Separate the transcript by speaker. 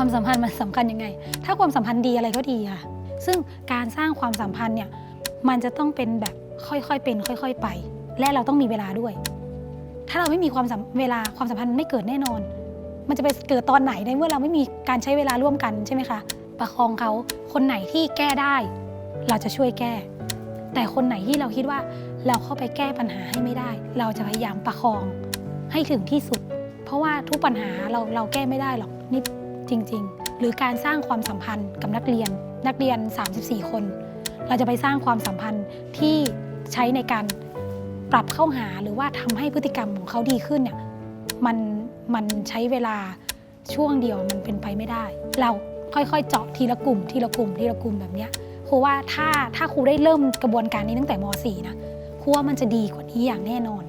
Speaker 1: ความสัมพันธ์มันสำคัญยังไง ถ้าความสัมพันธ์ดีอะไรก็ดีค่ะ ซึ่งการสร้างความสัมพันธ์เนี่ยมันจะต้องเป็นแบบค่อยๆเป็น ค่อย ๆ ไป และเราต้องมีเวลาด้วย ถ้าเราไม่มีความสัมเวลาความสัมพันธ์ไม่เกิดแน่นอน มันจะไปเกิดตอนไหนในเมื่อเราไม่มีการใช้เวลาร่วมกันใช่ไหมคะประคองเขาคนไหนที่แก้ได้ เราจะช่วยแก้ แต่คนไหนที่เราคิดว่าเราเข้าไปแก้ปัญหาให้ไม่ได้ เราจะพยายามประคองให้ถึงที่สุด เพราะว่าทุกปัญหาเราเราแก้ไม่ได้หรอกนี่ จริง ๆ หรือการสร้างความสัมพันธ์กับนักเรียน นักเรียน 34 คน เราจะไปสร้างความสัมพันธ์ที่ใช้ในการปรับเข้าหาหรือว่าทำให้พฤติกรรมของเขาดีขึ้นเนี่ยมันมันใช้เวลาช่วงเดียวมันเป็นไปไม่ได้ เราค่อยๆ เจาะทีละกลุ่ม ทีละกลุ่ม ทีละกลุ่มแบบเนี้ยครูว่าถ้าถ้าครูได้เริ่มกระบวนการนี้ตั้งแต่ม .4 นะครูว่ามันจะดีกว่านี้อย่างแน่นอน